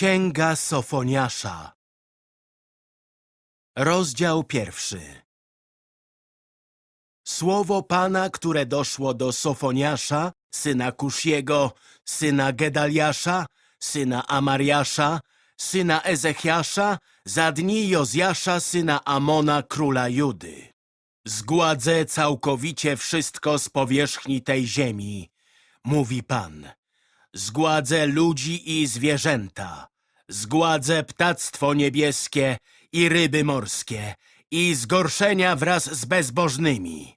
Księga Sofoniasza Rozdział pierwszy Słowo Pana, które doszło do Sofoniasza, syna Kusziego, syna Gedaliasza, syna Amariasza, syna Ezechiasza, za dni Jozjasza, syna Amona, króla Judy. Zgładzę całkowicie wszystko z powierzchni tej ziemi, mówi Pan. Zgładzę ludzi i zwierzęta. Zgładzę ptactwo niebieskie i ryby morskie i zgorszenia wraz z bezbożnymi.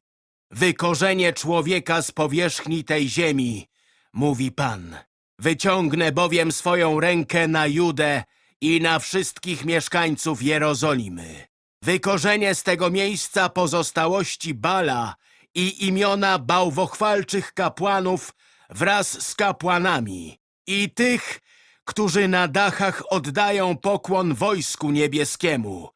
Wykorzenię człowieka z powierzchni tej ziemi, mówi Pan. Wyciągnę bowiem swoją rękę na Judę i na wszystkich mieszkańców Jerozolimy. Wykorzenię z tego miejsca pozostałości Bala i imiona bałwochwalczych kapłanów wraz z kapłanami i tych, którzy na dachach oddają pokłon wojsku niebieskiemu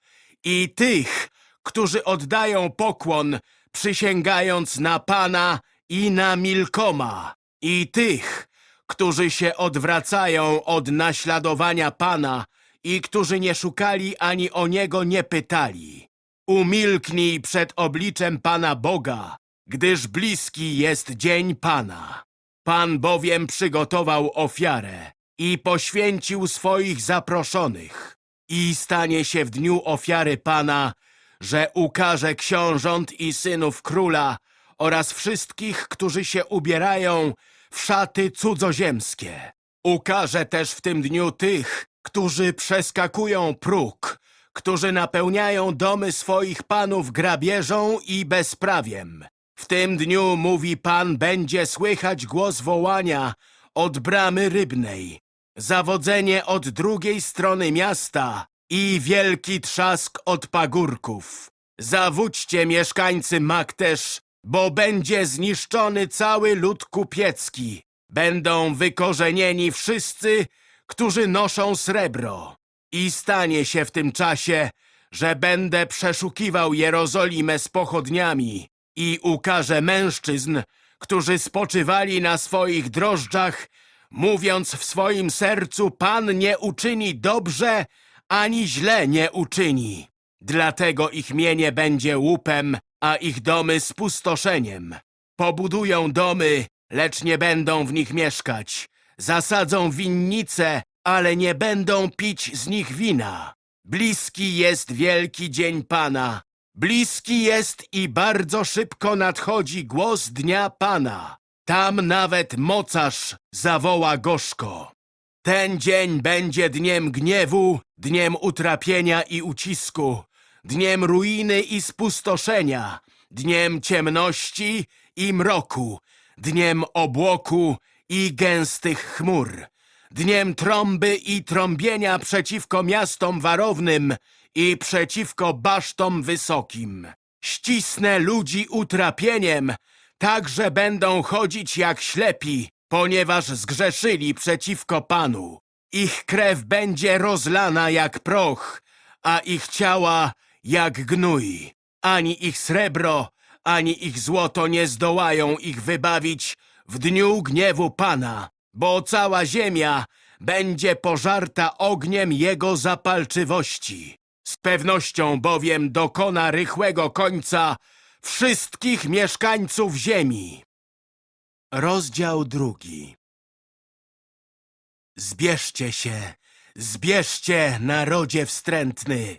i tych, którzy oddają pokłon przysięgając na Pana i na Milkoma i tych, którzy się odwracają od naśladowania Pana i którzy nie szukali ani o Niego nie pytali. Umilknij przed obliczem Pana Boga, gdyż bliski jest dzień Pana. Pan bowiem przygotował ofiarę i poświęcił swoich zaproszonych. I stanie się w dniu ofiary Pana, że ukaże książąt i synów króla oraz wszystkich, którzy się ubierają w szaty cudzoziemskie. Ukaże też w tym dniu tych, którzy przeskakują próg, którzy napełniają domy swoich panów grabieżą i bezprawiem. W tym dniu, mówi Pan, będzie słychać głos wołania od bramy rybnej, zawodzenie od drugiej strony miasta i wielki trzask od pagórków. Zawódźcie mieszkańcy Maktesz, bo będzie zniszczony cały lud kupiecki. Będą wykorzenieni wszyscy, którzy noszą srebro. I stanie się w tym czasie, że będę przeszukiwał Jerozolimę z pochodniami i ukażę mężczyzn, którzy spoczywali na swoich drożdżach, mówiąc w swoim sercu, Pan nie uczyni dobrze, ani źle nie uczyni. Dlatego ich mienie będzie łupem, a ich domy spustoszeniem. Pobudują domy, lecz nie będą w nich mieszkać. Zasadzą winnice, ale nie będą pić z nich wina. Bliski jest wielki dzień Pana. Bliski jest i bardzo szybko nadchodzi głos dnia Pana. Tam nawet mocarz zawoła gorzko. Ten dzień będzie dniem gniewu, dniem utrapienia i ucisku, dniem ruiny i spustoszenia, dniem ciemności i mroku, dniem obłoku i gęstych chmur, dniem trąby i trąbienia przeciwko miastom warownym i przeciwko basztom wysokim. Ścisnę ludzi utrapieniem, tak że będą chodzić jak ślepi, ponieważ zgrzeszyli przeciwko Panu. Ich krew będzie rozlana jak proch, a ich ciała jak gnój. Ani ich srebro, ani ich złoto nie zdołają ich wybawić w dniu gniewu Pana, bo cała ziemia będzie pożarta ogniem Jego zapalczywości. Z pewnością bowiem dokona rychłego końca wszystkich mieszkańców ziemi. Rozdział drugi Zbierzcie się, zbierzcie, narodzie wstrętny,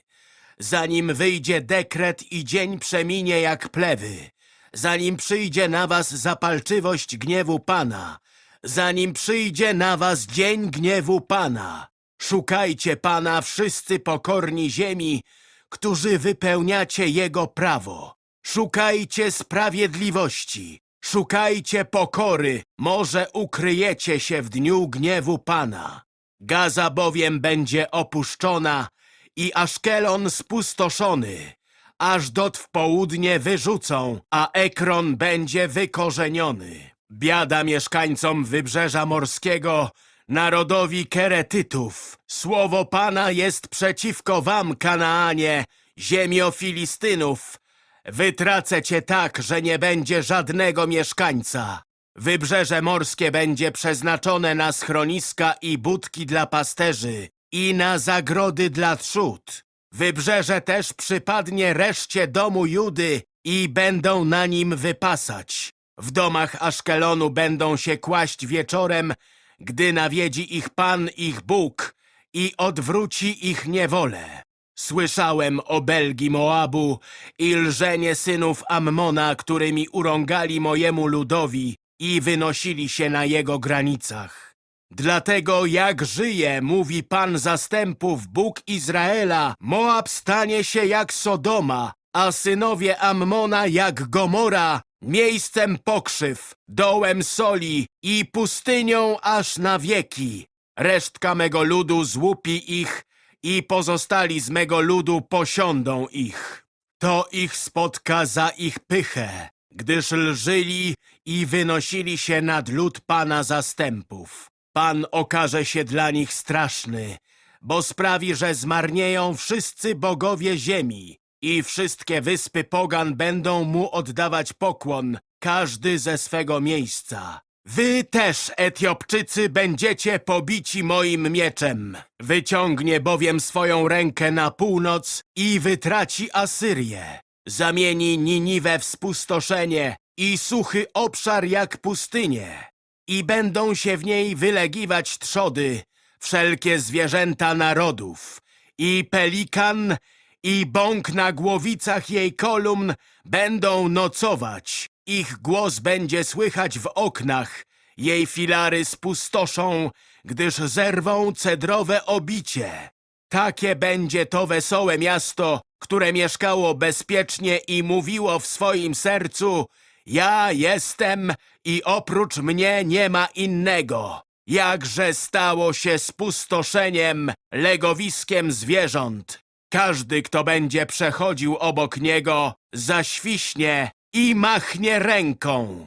zanim wyjdzie dekret i dzień przeminie jak plewy, zanim przyjdzie na was zapalczywość gniewu Pana, zanim przyjdzie na was dzień gniewu Pana. Szukajcie Pana wszyscy pokorni ziemi, którzy wypełniacie Jego prawo. Szukajcie sprawiedliwości, szukajcie pokory, może ukryjecie się w dniu gniewu Pana. Gaza bowiem będzie opuszczona i Aszkelon spustoszony. Aż dot w południe wyrzucą, a Ekron będzie wykorzeniony. Biada mieszkańcom wybrzeża morskiego, narodowi Keretytów. Słowo Pana jest przeciwko wam, Kanaanie, ziemio Filistynów. Wytracę cię tak, że nie będzie żadnego mieszkańca. Wybrzeże morskie będzie przeznaczone na schroniska i budki dla pasterzy, i na zagrody dla trzód. Wybrzeże też przypadnie reszcie domu Judy i będą na nim wypasać. W domach Aszkelonu będą się kłaść wieczorem, gdy nawiedzi ich Pan, ich Bóg i odwróci ich niewolę. Słyszałem o Belgi Moabu i lżenie synów Ammona, którymi urągali mojemu ludowi i wynosili się na jego granicach. Dlatego jak żyje, mówi Pan zastępów, Bóg Izraela, Moab stanie się jak Sodoma, a synowie Ammona jak Gomora, miejscem pokrzyw, dołem soli i pustynią aż na wieki. Resztka mego ludu złupi ich i pozostali z mego ludu posiądą ich. To ich spotka za ich pychę, gdyż lżyli i wynosili się nad lud Pana zastępów. Pan okaże się dla nich straszny, bo sprawi, że zmarnieją wszyscy bogowie ziemi i wszystkie wyspy pogan będą mu oddawać pokłon, każdy ze swego miejsca. Wy też, Etiopczycy, będziecie pobici moim mieczem. Wyciągnie bowiem swoją rękę na północ i wytraci Asyrię. Zamieni Niniwę w spustoszenie i suchy obszar jak pustynię. I będą się w niej wylegiwać trzody, wszelkie zwierzęta narodów. I pelikan, i bąk na głowicach jej kolumn będą nocować. Ich głos będzie słychać w oknach, jej filary spustoszą, gdyż zerwą cedrowe obicie. Takie będzie to wesołe miasto, które mieszkało bezpiecznie i mówiło w swoim sercu Ja jestem i oprócz mnie nie ma innego. Jakże stało się spustoszeniem, legowiskiem zwierząt. Każdy, kto będzie przechodził obok niego, zaświśnie i machnie ręką.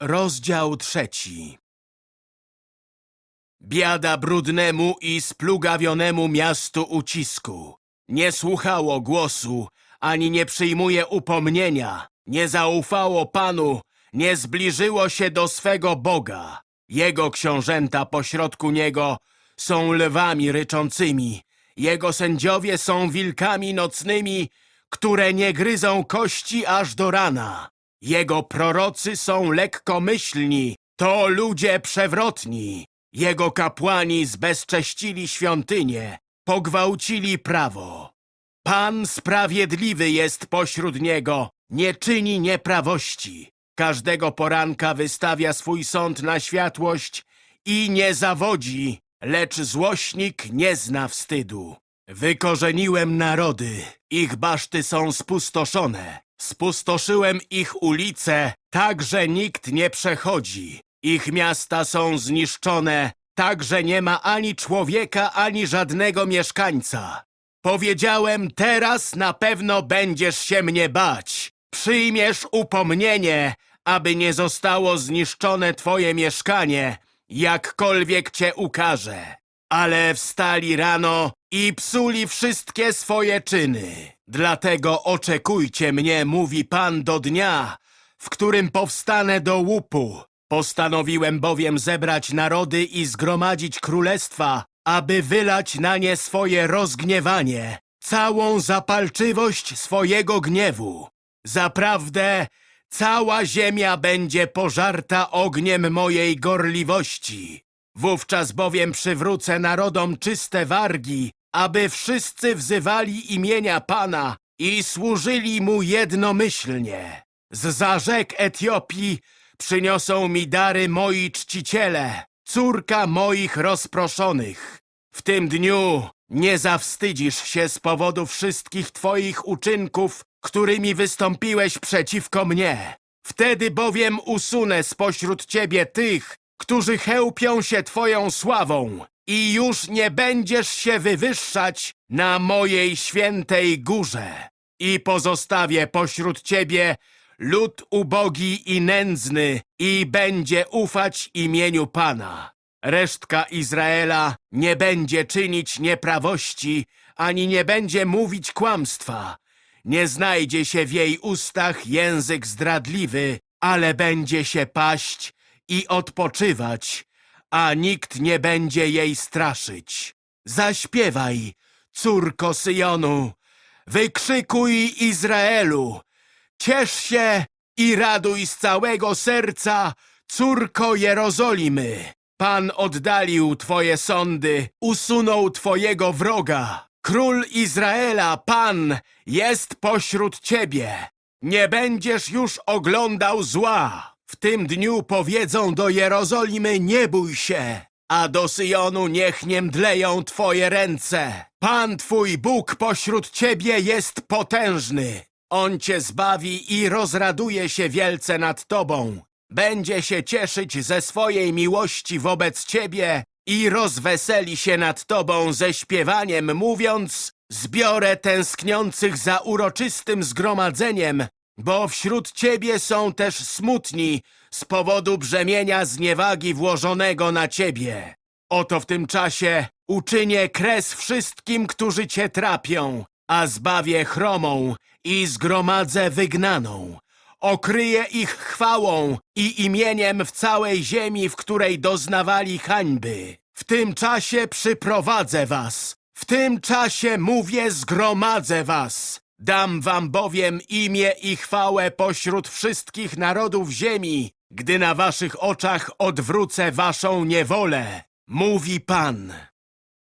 Rozdział trzeci Biada brudnemu i splugawionemu miastu ucisku. Nie słuchało głosu, ani nie przyjmuje upomnienia. Nie zaufało Panu, nie zbliżyło się do swego Boga. Jego książęta pośrodku niego są lwami ryczącymi. Jego sędziowie są wilkami nocnymi, które nie gryzą kości aż do rana. Jego prorocy są lekkomyślni, to ludzie przewrotni. Jego kapłani zbezcześcili świątynię, pogwałcili prawo. Pan sprawiedliwy jest pośród niego, nie czyni nieprawości. Każdego poranka wystawia swój sąd na światłość i nie zawodzi, lecz złośnik nie zna wstydu. Wykorzeniłem narody, ich baszty są spustoszone. Spustoszyłem ich ulice, tak że nikt nie przechodzi. Ich miasta są zniszczone, tak że nie ma ani człowieka, ani żadnego mieszkańca. Powiedziałem, teraz na pewno będziesz się mnie bać. Przyjmiesz upomnienie, aby nie zostało zniszczone twoje mieszkanie, jakkolwiek cię ukaże. Ale wstali rano i psuli wszystkie swoje czyny. Dlatego oczekujcie mnie, mówi Pan, do dnia, w którym powstanę do łupu. Postanowiłem bowiem zebrać narody i zgromadzić królestwa, aby wylać na nie swoje rozgniewanie, całą zapalczywość swojego gniewu. Zaprawdę cała ziemia będzie pożarta ogniem mojej gorliwości. Wówczas bowiem przywrócę narodom czyste wargi, aby wszyscy wzywali imienia Pana i służyli Mu jednomyślnie. Z za rzek Etiopii przyniosą mi dary moi czciciele, córka moich rozproszonych. W tym dniu nie zawstydzisz się z powodu wszystkich twoich uczynków, którymi wystąpiłeś przeciwko mnie. Wtedy bowiem usunę spośród ciebie tych, którzy chełpią się twoją sławą i już nie będziesz się wywyższać na mojej świętej górze. I pozostawię pośród ciebie lud ubogi i nędzny i będzie ufać imieniu Pana. Resztka Izraela nie będzie czynić nieprawości, ani nie będzie mówić kłamstwa. Nie znajdzie się w jej ustach język zdradliwy, ale będzie się paść i odpoczywać, a nikt nie będzie jej straszyć. Zaśpiewaj, córko Syjonu, wykrzykuj Izraelu, ciesz się i raduj z całego serca, córko Jerozolimy. Pan oddalił twoje sądy, usunął twojego wroga. Król Izraela, Pan, jest pośród ciebie. Nie będziesz już oglądał zła. W tym dniu powiedzą do Jerozolimy nie bój się, a do Syjonu niech nie mdleją twoje ręce. Pan twój Bóg pośród ciebie jest potężny. On cię zbawi i rozraduje się wielce nad tobą. Będzie się cieszyć ze swojej miłości wobec ciebie i rozweseli się nad tobą ze śpiewaniem, mówiąc Zbiorę tęskniących za uroczystym zgromadzeniem, bo wśród ciebie są też smutni z powodu brzemienia zniewagi włożonego na ciebie. Oto w tym czasie uczynię kres wszystkim, którzy cię trapią, a zbawię chromą i zgromadzę wygnaną. Okryję ich chwałą i imieniem w całej ziemi, w której doznawali hańby. W tym czasie przyprowadzę was. W tym czasie mówię zgromadzę was. Dam wam bowiem imię i chwałę pośród wszystkich narodów ziemi, gdy na waszych oczach odwrócę waszą niewolę. Mówi Pan.